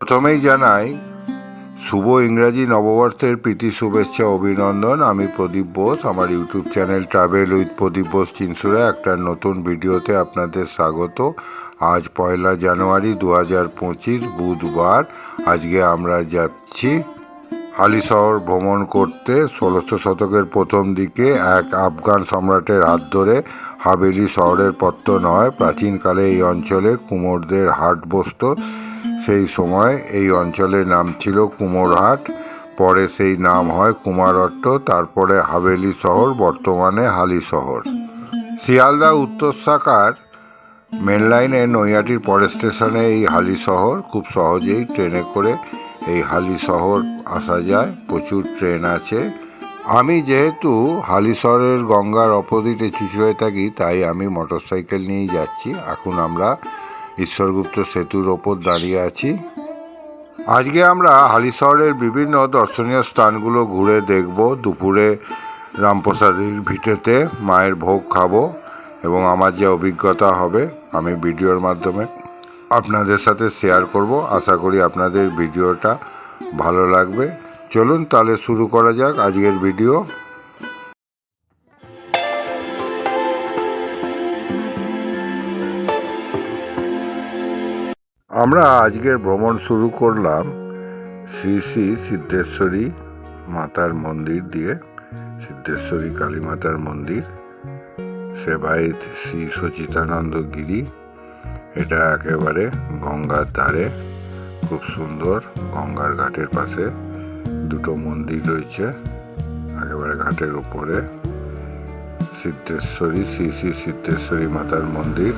প্রথমেই জানাই, শুভ ইংরাজি নববর্ষের প্রীতি, শুভেচ্ছা, অভিনন্দন। আমি প্রদীপ বোস, আমার YouTube channel travel with Pradip Bose Chinsurah. একটা নতুন ভিডিওতে আপনাদের স্বাগত। আজ পয়লা জানুয়ারি দু হাজার পঁচিশ, বুধবার। আজকে আমরা যাচ্ছি হালিশহর ভ্রমণ করতে। ষোলোশো শতকের প্রথম দিকে এক আফগান সম্রাটের হাত ধরে হাভেলি শহরের পত্তন হয় প্রাচীনকালে এই অঞ্চলে কুমোরদের হাট বসত সেই সময় এই অঞ্চলের নাম ছিল কুমোরহাট। পরে সেই নাম হয় কুমারট্ট, তারপরে হাভেলি শহর, বর্তমানে হালি শহর। শিয়ালদা উত্তর শাখার মেন লাইনে নৈয়াটির পরের স্টেশনে এই হালি শহর। খুব সহজেই ট্রেনে করে এই হালি শহর আসা যায়। প্রচুর ট্রেন আছে। আমি যেহেতু হালি শহরের গঙ্গার অপোজিটে চুচু হয়ে থাকি, তাই আমি মোটরসাইকেল নিয়েই যাচ্ছি। এখন আমরা ঈশ্বরগুপ্ত সেতুর ওপর দাঁড়িয়ে আছি। আজকে আমরা হালিশহরের বিভিন্ন দর্শনীয় স্থানগুলো ঘুরে দেখব। দুপুরে রামপ্রসাদের ভিটেতে মায়ের ভোগ খাব এবং আমার যে অভিজ্ঞতা হবে আমি ভিডিওর মাধ্যমে আপনাদের সাথে শেয়ার করব। আশা করি আপনাদের ভিডিওটা ভালো লাগবে। চলুন তাহলে শুরু করা যাক আজকের ভিডিও। আমরা আজকের ভ্রমণ শুরু করলাম শ্রী শ্রী সিদ্ধেশ্বরী মাতার মন্দির দিয়ে, সিদ্ধেশ্বরী কালী মাতার মন্দির, সেবায়িত শ্রী সচিতানন্দ গিরি। এটা একেবারে গঙ্গার ধারে, খুব সুন্দর গঙ্গার ঘাটের পাশে দুটো মন্দির রয়েছে, একেবারে ঘাটের উপরে। সিদ্ধেশ্বরী, শ্রী শ্রী সিদ্ধেশ্বরী মাতার মন্দির।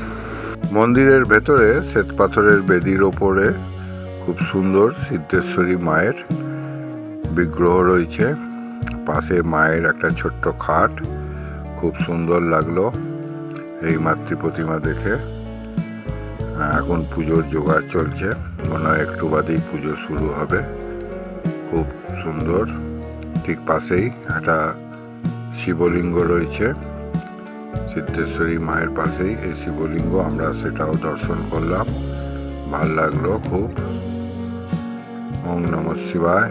মন্দিরের ভেতরে শ্বেতপাথরের বেদির ওপরে খুব সুন্দর সিদ্ধেশ্বরী মায়ের বিগ্রহ রয়েছে। পাশে মায়ের একটা ছোট্ট খাট, খুব সুন্দর লাগল এই মাতৃ প্রতিমা দেখে। এখন পুজোর জোগাড় চলছে, মনে হয় একটু বাদেই পুজো শুরু হবে। খুব সুন্দর, ঠিক পাশেই একটা শিবলিঙ্গ রয়েছে। সিদ্ধেশ্বরী মায়ের পাশেই এই শিবলিঙ্গ। আমরা সেটাও দর্শন করলাম। ভালো লাগল খুব। ওং নম শিবায়।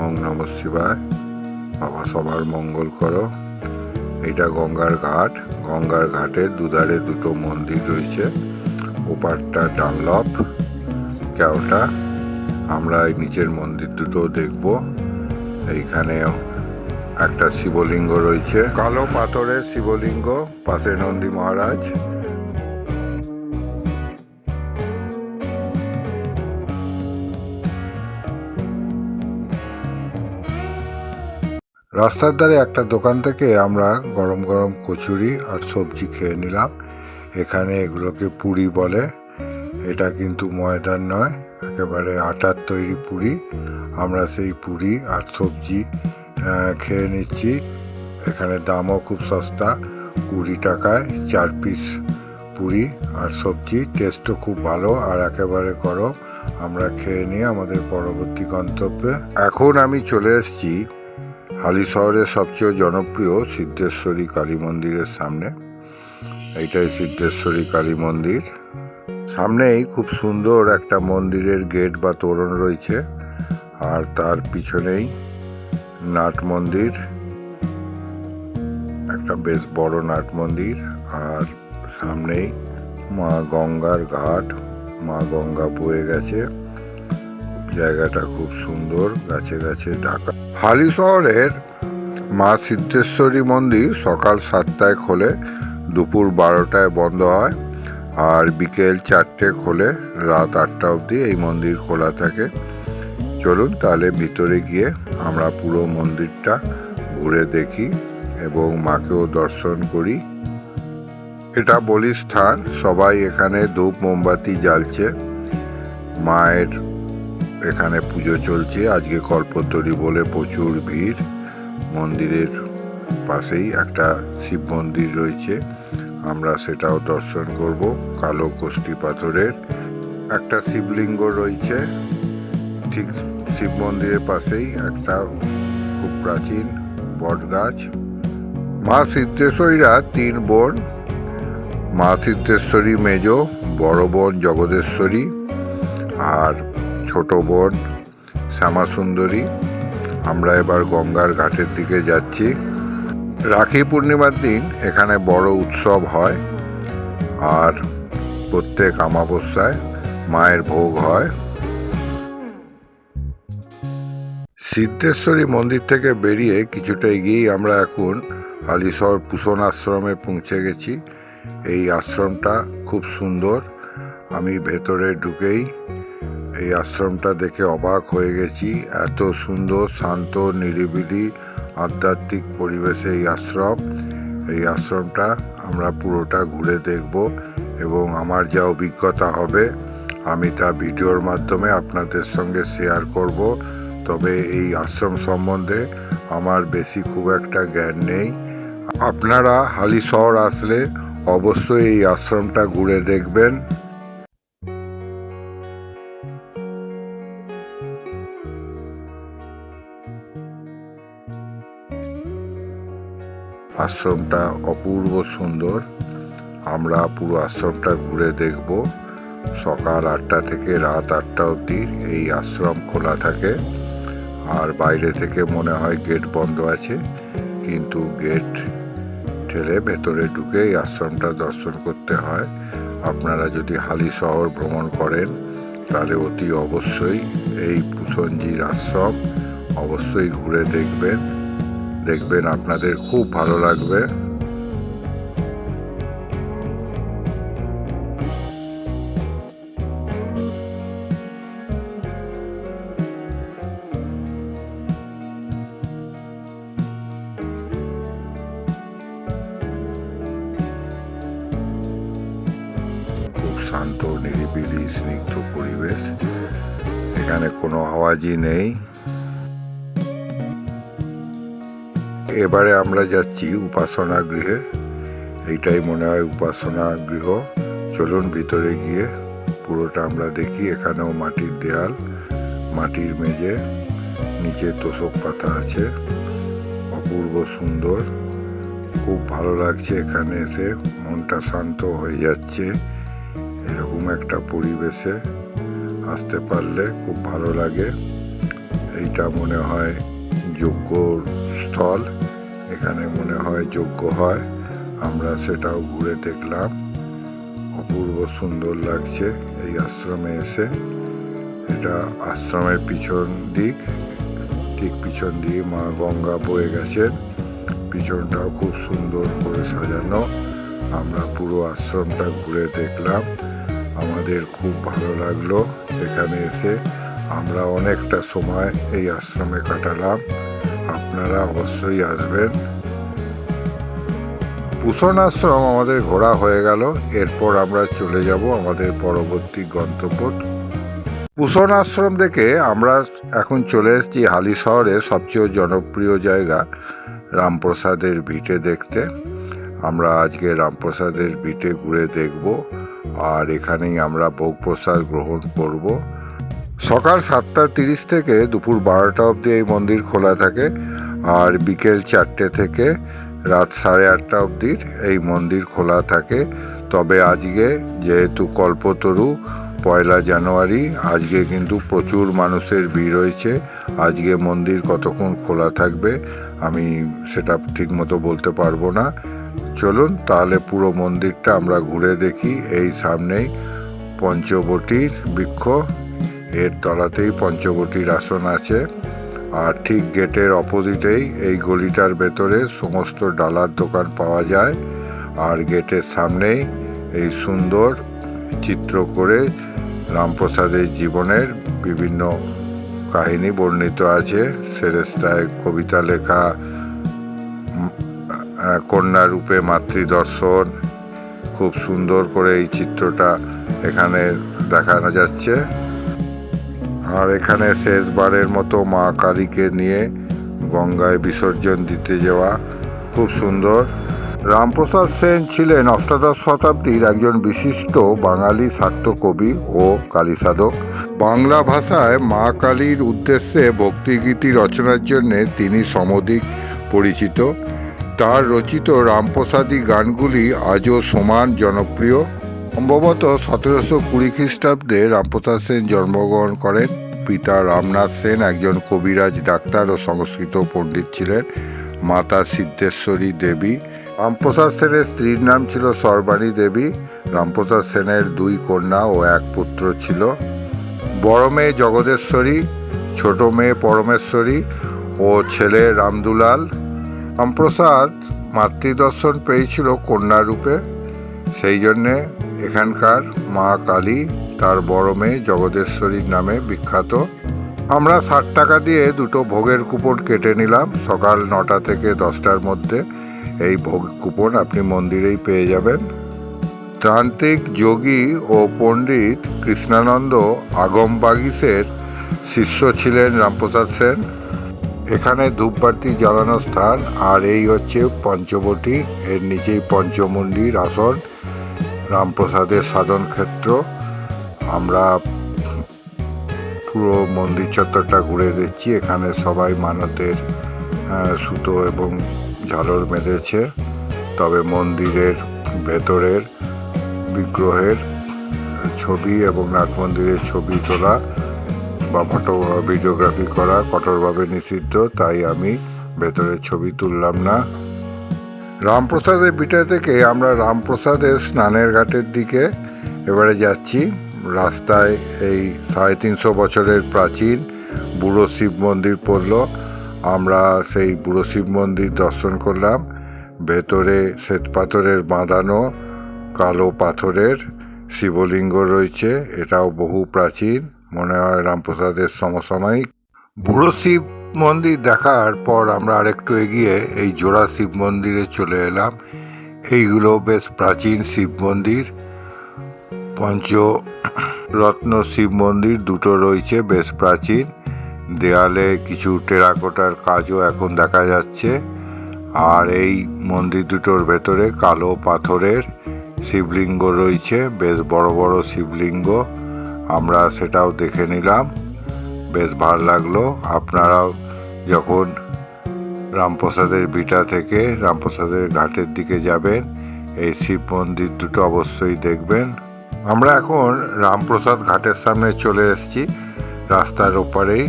ওং নম শিবায়। বাবা, সবার মঙ্গল করো। এটা গঙ্গার ঘাট। গঙ্গার ঘাটের দুধারে দুটো মন্দির রয়েছে। ওপারটা ডানলপ কেওটা? আমরা এই নিচের মন্দির দুটো দেখব। এইখানেও একটা শিবলিঙ্গ রয়েছে। কালো পাথরের শিবলিঙ্গ, পাশে নন্দী মহারাজ। রাস্তার ধারে একটা দোকান থেকে আমরা গরম গরম কচুরি আর সবজি খেয়ে নিলাম। এখানে এগুলোকে পুরি বলে। এটা কিন্তু ময়দার নয়, একেবারে আটার তৈরি পুরি। আমরা সেই পুরি আর সবজি খেয়ে নিচ্ছি। এখানে দামও খুব সস্তা, কুড়ি টাকায় চার পিস পুরি আর সবজি। টেস্টও খুব ভালো আর একেবারে গরম। আমরা খেয়ে নিয়ে আমাদের পরবর্তী গন্তব্যে। এখন আমি চলে এসেছি হালি শহরের সবচেয়ে জনপ্রিয় সিদ্ধেশ্বরী কালী মন্দিরের সামনে। এইটাই সিদ্ধেশ্বরী কালী মন্দির। সামনেই খুব সুন্দর একটা মন্দিরের গেট বা তোরণ রয়েছে। আর তার পিছনেই নাট মন্দির, একটা বেশ বড় নাট মন্দির, আর সামনেই মা গঙ্গার ঘাট, মা গঙ্গা বয়ে গেছে। জায়গাটা খুব সুন্দর, গাছে গাছে ঢাকা হালি শহরের মা সিদ্ধেশ্বরী মন্দির সকাল সাতটায় খোলে, দুপুর বারোটায় বন্ধ হয়, আর বিকেল চারটে খোলে, রাত আটটা অবধি এই মন্দির খোলা থাকে। চলুন তাহলে ভিতরে গিয়ে আমরা পুরো মন্দিরটা ঘুরে দেখি এবং মাকেও দর্শন করি। এটা বলি স্থান সবাই এখানে ধূপ মোমবাতি জ্বালছে। মায়ের এখানে পুজো চলছে, আজকে কল্পতরী বলে প্রচুর ভিড়। মন্দিরের পাশেই একটা শিব মন্দির রয়েছে, আমরা সেটাও দর্শন করব। কালো কোষ্ঠী পাথরের একটা শিবলিঙ্গ রয়েছে, ঠিক শিব মন্দিরের পাশেই একটা খুব প্রাচীন বট গাছ। মা সিদ্ধেশ্বরীরা তিন বোন। মা সিদ্ধেশ্বরী মেজ, বড় বোন জগদেশ্বরী আর ছোট বোন শ্যামা সুন্দরী আমরা এবার গঙ্গার ঘাটের দিকে যাচ্ছি। রাখি পূর্ণিমার দিন এখানে বড় উৎসব হয় আর প্রত্যেক আমাবস্যায় মায়ের ভোগ হয়। সিদ্ধেশ্বরী মন্দির থেকে বেরিয়ে কিছুটা এগিয়েই আমরা এখন হালিশহর পুষণ আশ্রমে পৌঁছে গেছি। এই আশ্রমটা খুব সুন্দর। আমি ভেতরে ঢুকেই এই আশ্রমটা দেখে অবাক হয়ে গেছি। এত সুন্দর, শান্ত, নিরিবিলি, আধ্যাত্মিক পরিবেশে এই আশ্রম। এই আশ্রমটা আমরা পুরোটা ঘুরে দেখব এবং আমার যা অভিজ্ঞতা হবে আমি তা ভিডিওর মাধ্যমে আপনাদের সঙ্গে শেয়ার করব। তবে এই আশ্রম সম্বন্ধে আমার বেশি খুব একটা জ্ঞান নেই। আপনারা হালি শহর আসলে অবশ্যই এই আশ্রমটা ঘুরে দেখবেন। আশ্রমটা অপূর্ব সুন্দর। আমরা পুরো আশ্রমটা ঘুরে দেখব। সকাল আটটা থেকে রাত আটটা অবধি এই আশ্রম খোলা থাকে। আর বাইরে থেকে মনে হয় গেট বন্ধ আছে, কিন্তু গেট ঠেলে ভেতরে ঢুকে এই আশ্রমটা দর্শন করতে হয়। আপনারা যদি হালি শহর ভ্রমণ করেন, তাহলে অতি অবশ্যই এই পুষঞ্জির আশ্রম অবশ্যই ঘুরে দেখবেন। দেখবেন আপনাদের খুব ভালো লাগবে। এবারে আমরা যাচ্ছি উপাসনা গৃহে। এইটাই মনে হয় উপাসনা গৃহ। চলুন ভিতরে গিয়ে পুরোটা আমরা দেখি। এখানেও মাটির দেয়াল, মাটির মেঝে, নিচে তোষক পাতা আছে। অপূর্ব সুন্দর। খুব ভালো লাগছে এখানে এসে। মনটা শান্ত হয়ে যাচ্ছে। এরকম একটা পরিবেশে আসতে পারলে খুব ভালো লাগে। এইটা মনে হয় যোগ্য স্থল। এখানে মনে হয় যোগ্য হয়, আমরা সেটাও ঘুরে দেখলাম। অপূর্ব সুন্দর লাগছে এই আশ্রমে এসে। এটা আশ্রমের পিছন দিক, ঠিক পিছন দিয়ে মা গঙ্গা বয়ে গেছে পিছনটাও খুব সুন্দর করে সাজানো। আমরা পুরো আশ্রমটা ঘুরে দেখলাম। আমাদের খুব ভালো লাগল এখানে এসে। আমরা অনেকটা সময় এই আশ্রমে কাটালাম। আপনারা অবশ্যই আসবেন। পুষণ আশ্রম আমাদের ঘোরা হয়ে গেল। এরপর আমরা চলে যাব আমাদের পরবর্তী গন্তব্য পুষণ আশ্রম দেখে আমরা এখন চলে এসেছি হালি শহরের সবচেয়ে জনপ্রিয় জায়গা, রামপ্রসাদের ভিটে দেখতে। আমরা আজকে রামপ্রসাদের ভিটে ঘুরে দেখব। আর এখানেই আমরা ভোগ প্রসাদ গ্রহণ করব। সকাল সাতটা তিরিশ থেকে দুপুর বারোটা অবধি এই মন্দির খোলা থাকে আর বিকেল চারটে থেকে রাত সাড়ে আটটা অবধি এই মন্দির খোলা থাকে। তবে আজকে যেহেতু কল্পতরু, পয়লা জানুয়ারি, আজকে কিন্তু প্রচুর মানুষের ভিড় রয়েছে। আজকে মন্দির কতক্ষণ খোলা থাকবে আমি সেটা ঠিকমতো বলতে পারব না। চলুন তাহলে পুরো মন্দিরটা আমরা ঘুরে দেখি। এই সামনেই পঞ্চবটির বৃক্ষ। এর তলাতেই পঞ্চবটির আসন আছে আর ঠিক গেটের অপোজিটেই এই গলিটার ভেতরে সমস্ত ডালার দোকান পাওয়া যায় আর গেটের সামনেই এই সুন্দর চিত্র করে রামপ্রসাদের জীবনের বিভিন্ন কাহিনী বর্ণিত আছে। সেরেস্তায় কবিতা লেখা কন্যা রূপে মাতৃদর্শন, খুব সুন্দর করে এই চিত্রটা এখানে দেখানো যাচ্ছে। আর এখানে শেষবারের মতো মা কালীকে নিয়ে গঙ্গায় বিসর্জন দিতে যাওয়া খুব সুন্দর। রামপ্রসাদ সেন ছিলেন অষ্টাদশ শতাব্দীর একজন বিশিষ্ট বাঙালি শাক্ত কবি ও কালীসাধক। বাংলা ভাষায় মা কালীর উদ্দেশ্যে ভক্তিগীতি রচনার জন্য তিনি সমধিক পরিচিত। তার রচিত রামপ্রসাদী গানগুলি আজও সমান জনপ্রিয়। সম্ভবত সতেরোশো কুড়ি খ্রিস্টাব্দে রামপ্রসাদ সেন জন্মগ্রহণ করেন। পিতা রামনাথ সেন একজন কবিরাজ, ডাক্তার ও সংস্কৃত পণ্ডিত ছিলেন। মাতা সিদ্ধেশ্বরী দেবী। রামপ্রসাদ সেনের স্ত্রীর নাম ছিল সর্বাণী দেবী। রামপ্রসাদ সেনের দুই কন্যা ও এক পুত্র ছিল। বড় মেয়ে জগদেশ্বরী, ছোট মেয়ে পরমেশ্বরী ও ছেলে রামদুলাল। রামপ্রসাদ মাতৃদর্শন পেয়েছিল কন্যা রূপে সেই জন্যে এখানকার মা কালী তার বড় মেয়ে জগদেশ্বরীর নামে বিখ্যাত। আমরা ষাট টাকা দিয়ে দুটো ভোগের কুপন কেটে নিলাম। সকাল নটা থেকে দশটার মধ্যে এই ভোগ কুপন আপনি মন্দিরেই পেয়ে যাবেন। তান্ত্রিক যোগী ও পণ্ডিত কৃষ্ণানন্দ আগম বাগিসের শিষ্য ছিলেন রামপ্রসাদ সেন। এখানে ধূপবাতি জ্বালানোর স্থান, আর এই হচ্ছে পঞ্চবটি। এর নিচেই পঞ্চমন্দির আসন। রামপ্রসাদের সাধন ক্ষেত্র। আমরা পুরো মন্দির চত্বরটা ঘুরে দিচ্ছি এখানে সবাই মানতের সুতো এবং ঝালর বেঁধেছে তবে মন্দিরের ভেতরের বিগ্রহের ছবি এবং নাট মন্দিরের ছবি তোলা বা ফটো, ভিডিওগ্রাফি করা কঠোরভাবে নিষিদ্ধ। তাই আমি ভেতরের ছবি তুললাম না। রামপ্রসাদের বিটা থেকে আমরা রামপ্রসাদের স্নানের ঘাটের দিকে এবারে যাচ্ছি। রাস্তায় এই সাড়ে তিনশো বছরের প্রাচীন বুড়ো শিব মন্দির পড়ল। আমরা সেই বুড়ো শিব মন্দির দর্শন করলাম। ভেতরে শ্বেত পাথরের বাঁধানো, কালো পাথরের শিবলিঙ্গ রয়েছে। এটাও বহু প্রাচীন। মনে হয় রামপ্রসাদের সমসাময়িক। বুড়ো শিব মন্দির দেখার পর আমরা আরেকটু এগিয়ে এই জোড়া শিব মন্দিরে চলে এলাম। এইগুলো বেশ প্রাচীন শিব মন্দির। পঞ্চ রত্ন শিব মন্দির দুটো রয়েছে, বেশ প্রাচীন। দেয়ালে কিছু টেরাকোটার কাজও এখন দেখা যাচ্ছে। আর এই মন্দির দুটোর ভেতরে কালো পাথরের শিবলিঙ্গ রয়েছে, বেশ বড় বড় শিবলিঙ্গ। আমরা সেটাও দেখে নিলাম। বেশ ভালো লাগল। আপনারাও যখন রামপ্রসাদের বিটা থেকে রামপ্রসাদের ঘাটের দিকে যাবেন, এই শিব মন্দির দুটো অবশ্যই দেখবেন। আমরা এখন রামপ্রসাদ ঘাটের সামনে চলে এসেছি, রাস্তার ওপারেই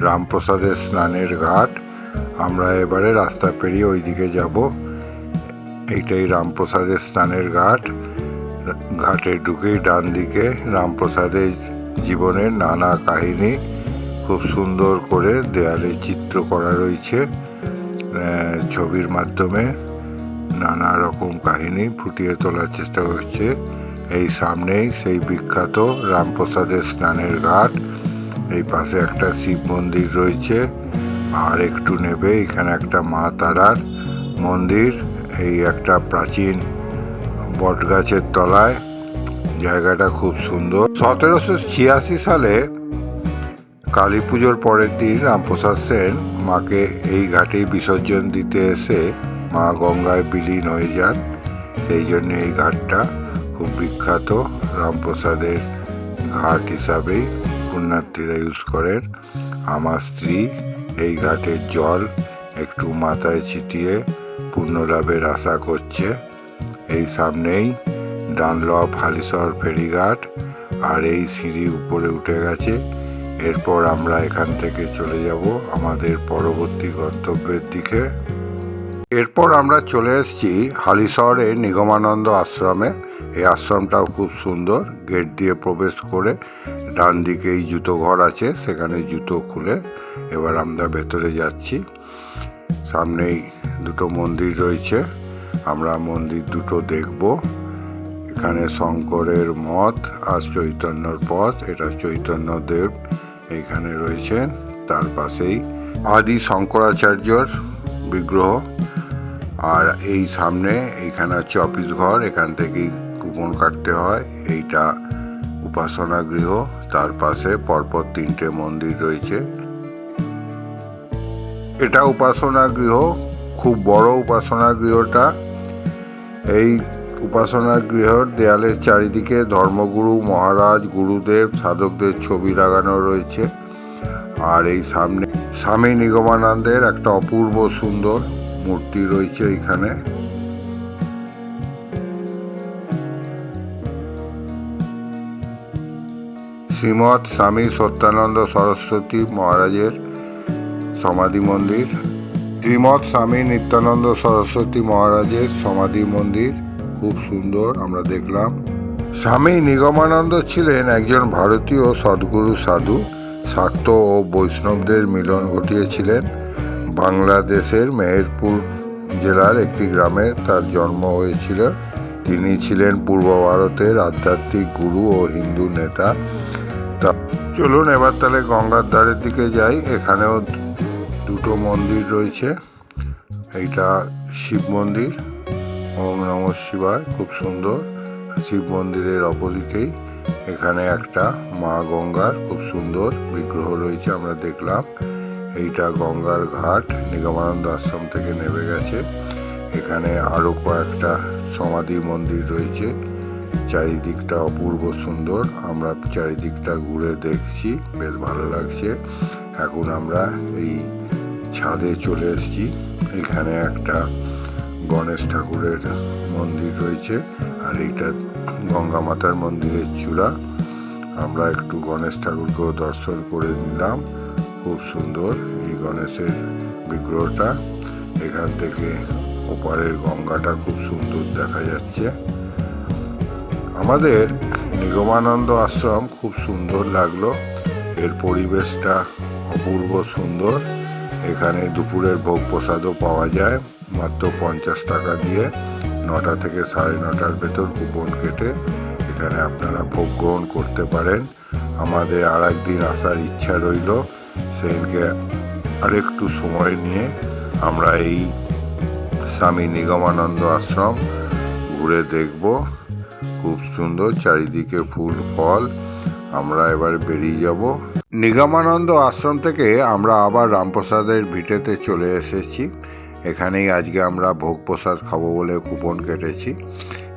রামপ্রসাদের স্নানের ঘাট। আমরা এবারে রাস্তা পেরিয়ে ওই দিকে যাব। এইটাই রামপ্রসাদের স্নানের ঘাট। ঘাটে ঢুকেই ডান দিকে রামপ্রসাদের জীবনের নানা কাহিনী। খুব সুন্দর করে দেয়ালে চিত্র করা রয়েছে ছবির মাধ্যমে। নানা রকম কাহিনী ফুটিয়ে তোলার চেষ্টা করছে এই সামনেই সেই বিখ্যাত রামপ্রসাদের স্নানের ঘাট। এই পাশে একটা শিব মন্দির রয়েছে। আর একটু নেবে এখানে একটা মা তারার মন্দির। এই একটা প্রাচীন বটগাছের তলায়। জায়গাটা খুব সুন্দর। সতেরোশো ছিয়াশি সালে কালী পুজোর পরের দিন রামপ্রসাদ সেন মাকে এই ঘাটেই বিসর্জন দিতে এসে মা গঙ্গায় বিলীন হয়ে যান। সেই জন্য এই ঘাটটা খুব বিখ্যাত। রামপ্রসাদের ঘাট হিসাবেই পুণ্যার্থীরা ইউজ করেন। আমার স্ত্রী এই ঘাটের জল একটু মাথায় ছিটিয়ে পুণ্যলাভের আশা করছে। এই সামনেই ডানলপ হালিশহর ফেরিঘাট আর এই সিঁড়ি উপরে উঠে গেছে। এরপর আমরা এখান থেকে চলে যাব আমাদের পরবর্তী গন্তব্যের দিকে। এরপর আমরা চলে এসেছি হালিশহরে নিগমানন্দ আশ্রমে। এই আশ্রমটাও খুব সুন্দর, গেট দিয়ে প্রবেশ করে ডান দিকেই জুতো ঘর আছে, সেখানে জুতো খুলে এবার আমরা ভেতরে যাচ্ছি। সামনেই দুটো মন্দির রয়েছে, আমরা মন্দির দুটো দেখব। এখানে শঙ্করের মঠ আর চৈতন্যর পথ, এটা চৈতন্যদেব। এইখানে রয়েছেন। তার পাশেই আদি শঙ্করাচার্যর বিগ্রহ। আর এই সামনে এইখানে হচ্ছে অফিস ঘর, এখান থেকেই কুপন কাটতে হয়। এইটা উপাসনা গৃহ, তার পাশে পরপর তিনটে মন্দির রয়েছে। এটা উপাসনা গৃহ, খুব বড় উপাসনা গৃহটা। এই উপাসনা গৃহর দেয়ালের চারিদিকে ধর্মগুরু, মহারাজ, গুরুদেব, সাধকদের ছবি লাগানো রয়েছে। আর এই সামনে স্বামী নিগমানন্দের একটা অপূর্ব সুন্দর মূর্তি রয়েছে এখানে। শ্রীমৎ স্বামী সত্যানন্দ সরস্বতী মহারাজের সমাধি মন্দির। শ্রীমৎ স্বামী নিত্যানন্দ সরস্বতী মহারাজের সমাধি মন্দির। খুব সুন্দর, আমরা দেখলাম। স্বামী নিগমানন্দ ছিলেন একজন ভারতীয় সদ্গুরু সাধু, শাক্ত ও বৈষ্ণবদের মিলন ঘটিয়েছিলেন। বাংলাদেশের মেহেরপুর জেলার একটি গ্রামে তার জন্ম হয়েছিল। তিনি ছিলেন পূর্ব ভারতের আধ্যাত্মিক গুরু ও হিন্দু নেতা। তা চলুন এবার তাহলে গঙ্গার ধারের দিকে যাই। এখানেও দুটো মন্দির রয়েছে। এইটা শিব মন্দির। ওম নম শিবায়, খুব সুন্দর। শিব মন্দিরের অপোজিটেই এখানে একটা মা গঙ্গার খুব সুন্দর বিগ্রহ রয়েছে আমরা দেখলাম। এইটা গঙ্গার ঘাট, নিগমানন্দ আশ্রম থেকে নেমে গেছে। এখানে আরও কয়েকটা সমাধি মন্দির রয়েছে। চারিদিকটা অপূর্ব সুন্দর, আমরা চারিদিকটা ঘুরে দেখছি, বেশ ভালো লাগছে। এখন আমরা এই ছাদে চলে এসেছি। এখানে একটা গণেশ ঠাকুরের মন্দির রয়েছে, আর এইটা গঙ্গা মাতার মন্দিরের চূড়া। আমরা একটু গণেশ ঠাকুরকেও দর্শন করে নিলাম। খুব সুন্দর এই গণেশের বিগ্রহটা। এখান থেকে ওপারের গঙ্গাটা খুব সুন্দর দেখা যাচ্ছে। আমাদের নিগমানন্দ আশ্রম খুব সুন্দর লাগল। এর পরিবেশটা অপূর্ব সুন্দর। এখানে দুপুরের ভোগ প্রসাদও পাওয়া যায়। মাত্র পঞ্চাশ টাকা দিয়ে নটা থেকে সাড়ে নটার ভেতর কুপন কেটে এখানে আপনারা ভোগ গ্রহণ করতে পারেন। আমাদের আর একদিন আসার ইচ্ছা রইল, সেদিনকে আরেকটু সময় নিয়ে আমরা এই স্বামী নিগমানন্দ আশ্রম ঘুরে দেখব। খুব সুন্দর চারিদিকে ফুল, ফল। আমরা এবার বেরিয়ে যাব। নিগমানন্দ আশ্রম থেকে আমরা আবার রামপ্রসাদের ভিটেতে চলে এসেছি। এখানেই আজকে আমরা ভোগ প্রসাদ খাব বলে কুপন কেটেছি।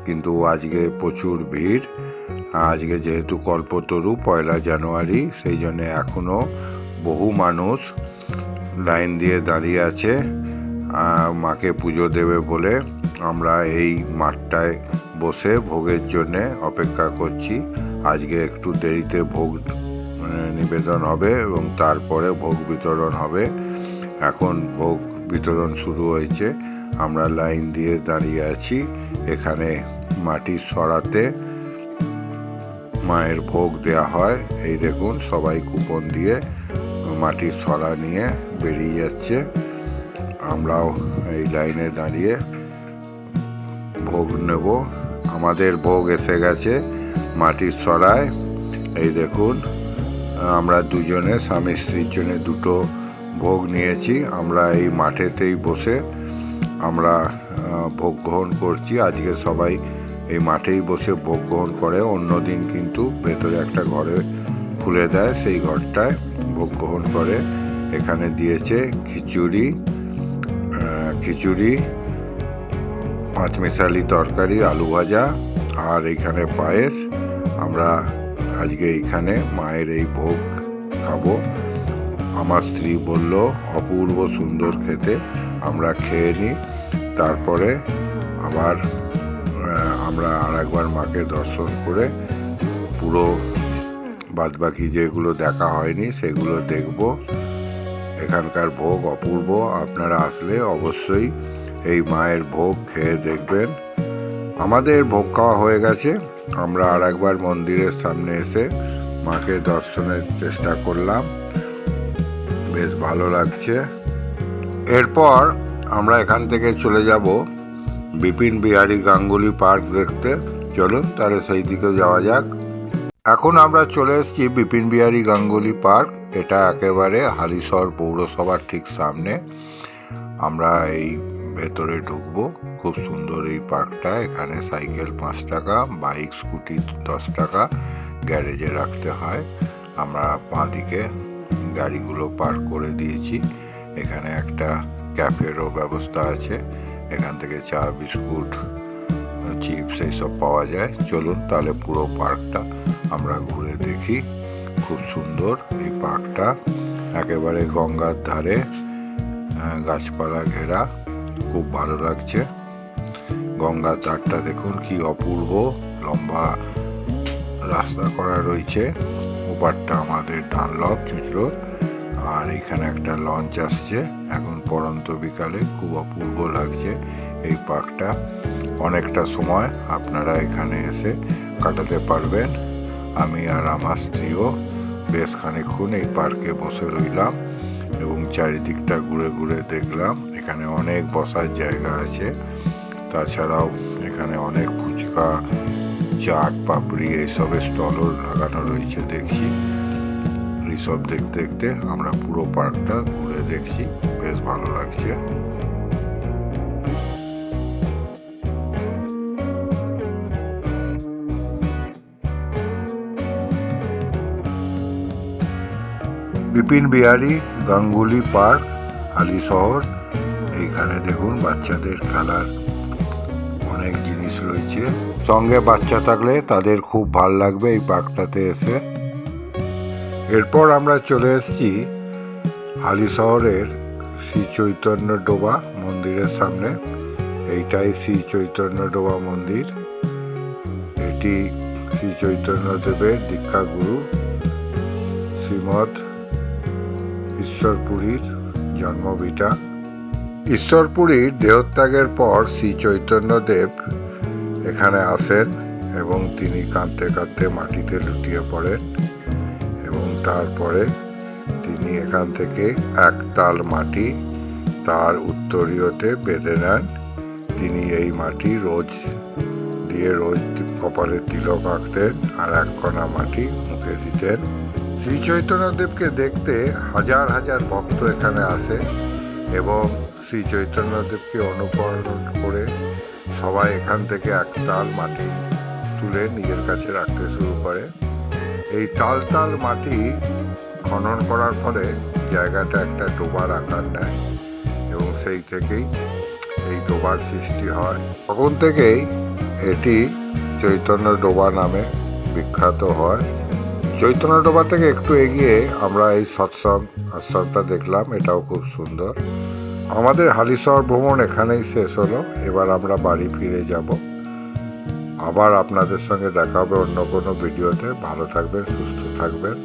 কিন্তু আজকে প্রচুর ভিড়। আজকে যেহেতু কল্পতরু পয়লা জানুয়ারি সেই জন্য এখনও বহু মানুষ লাইন দিয়ে দাঁড়িয়ে আছে। মাকে পুজো দেবে বলে আমরা এই মাঠটায় বসে ভোগের জন্যে অপেক্ষা করছি। আজকে একটু দেরিতে ভোগ মানে, নিবেদন হবে এবং তারপরে ভোগ বিতরণ হবে। এখন ভোগ বিতরণ শুরু হয়েছে। আমরা লাইন দিয়ে দাঁড়িয়ে আছি। এখানে মাটির সরাতে মায়ের ভোগ দেয়া হয়। এই দেখুন, সবাই কুপন দিয়ে মাটির সরা নিয়ে বেরিয়ে যাচ্ছে। আমরাও এই লাইনে দাঁড়িয়ে ভোগ নেব। আমাদের ভোগ এসে গেছে মাটির সরায়। এই দেখুন, আমরা দুজনে, স্বামী স্ত্রীর জন্য দুটো ভোগ নিয়েছি। আমরা এই মাঠেতেই বসে আমরা ভোগ গ্রহণ করছি। আজকে সবাই এই মাঠেই বসে ভোগ গ্রহণ করে। অন্য দিন কিন্তু ভেতরে একটা ঘরে খুলে দেয়। সেই ঘরটায় ভোগ গ্রহণ করে। এখানে দিয়েছে খিচুড়ি খিচুড়ি, পাঁচমিশালি তরকারি, আলু ভাজা আর এইখানে পায়েস। আমরা আজকে এইখানে মায়ের এই ভোগ খাব। আমার স্ত্রী বলল, অপূর্ব সুন্দর খেতে আমরা খেয়ে নিই। তারপরে আবার আমরা আর একবার মাকে দর্শন করে পুরো বাদবাকি যেগুলো দেখা হয়নি সেগুলো দেখব। এখানকার ভোগ অপূর্ব। আপনারা আসলে অবশ্যই এই মায়ের ভোগ খেয়ে দেখবেন। আমাদের ভোগ খাওয়া হয়ে গেছে। আমরা আর একবার মন্দিরের সামনে এসে মাকে দর্শনের চেষ্টা করলাম। বেশ ভালো লাগছে। এরপর আমরা এখান থেকে চলে যাব বিপিন বিহারী গাঙ্গুলি পার্ক দেখতে। চলুন তাহলে সেই দিকে যাওয়া যাক। এখন আমরা চলে এসেছি বিপিন বিহারী গাঙ্গুলি পার্ক। এটা একেবারে হালিশহর পৌরসভার ঠিক সামনে। আমরা এই ভেতরে ঢুকবো। খুব সুন্দর এই পার্কটা। এখানে সাইকেল পাঁচ টাকা, বাইক, স্কুটি দশ টাকা, গ্যারেজে রাখতে হয়। আমরা বাঁদিকে গাড়িগুলো পার্ক করে দিয়েছি। এখানে একটা ক্যাফেরও ব্যবস্থা আছে। এখান থেকে চা, বিস্কুট, চিপস এইসব পাওয়া যায়। চলুন তাহলে পুরো পার্কটা আমরা ঘুরে দেখি। খুব সুন্দর এই পার্কটা। একেবারে গঙ্গার ধারে গাছপালা ঘেরা। খুব ভালো লাগছে। গঙ্গার ধারটা দেখুন কি অপূর্ব। লম্বা রাস্তা করা রয়েছে। ওপারটা আমাদের ডানলপ চুচড়োর আর এখানে একটা লঞ্চ আসছে। এখন পরন্ত বিকালে খুব অপূর্ব লাগছে এই পার্কটা। অনেকটা সময় আপনারা এখানে এসে কাটাতে পারবেন। আমি আর আমার স্ত্রীও বেশ খানিক্ষণ এই পার্কে বসে রইলাম এবং চারিদিকটা ঘুরে ঘুরে দেখলাম। এখানে অনেক বসার জায়গা আছে। তাছাড়াও এখানে অনেক ফুচকা চাট, পাপড়ি এইসবের স্টলও লাগানো রয়েছে দেখছি। এইসব দেখতে দেখতে আমরা পুরো পার্কটা ঘুরে দেখছি। বেশ ভালো লাগছে। বিপিন বিহারী, গাঙ্গুলি পার্ক, হালি শহর, এইখানে দেখুন বাচ্চাদের খেলার সঙ্গে বাচ্চা থাকলে তাদের খুব ভালো লাগবে এই পার্কটাতে এসে। এরপর আমরা চলে এসেছি হালি শহরের শ্রী চৈতন্য ডোবা মন্দিরের সামনে। এইটাই শ্রী চৈতন্য ডোবা মন্দির। এটি শ্রী চৈতন্য দেবের দীক্ষা গুরু শ্রীমৎ ঈশ্বরপুরীর জন্মভিটা। ঈশ্বরপুরীর দেহত্যাগের পর শ্রী চৈতন্যদেব এখানে আসেন এবং তিনি কাঁদতে কাঁদতে মাটিতে লুটিয়ে পড়েন এবং তারপরে তিনি এখান থেকে এক তাল মাটি তার উত্তরীয়তে বেঁধে নেন। তিনি এই মাটি রোজ দিয়ে রোজ কপালে তিলক আঁকতেন আর এক কণা মাটি মুখে দিতেন। শ্রী চৈতন্যদেবকে দেখতে হাজার হাজার ভক্ত এখানে আসে এবং শ্রী চৈতন্যদেবকে অনুকরণ করে সবাই এখান থেকে এক তাল মাটি তুলে নিজের কাছে রাখতে শুরু করে। এই তাল তাল মাটি খনন করার ফলে জায়গাটা একটা ডোবার আকার নেয় এবং সেই থেকেই এই ডোবার সৃষ্টি হয়। তখন থেকেই এটি চৈতন্য ডোবা নামে বিখ্যাত হয়। চৈতন্য ডোবা থেকে একটু এগিয়ে আমরা এই সৎসঙ্গ আশ্রমটা দেখলাম, এটাও খুব সুন্দর। আমাদের হালিশহর ভ্রমণ এখানেই শেষ হলো। এবার আমরা বাড়ি ফিরে যাব। আবার আপনাদের সঙ্গে দেখা হবে অন্য কোনো ভিডিওতে। ভালো থাকবেন, সুস্থ থাকবেন।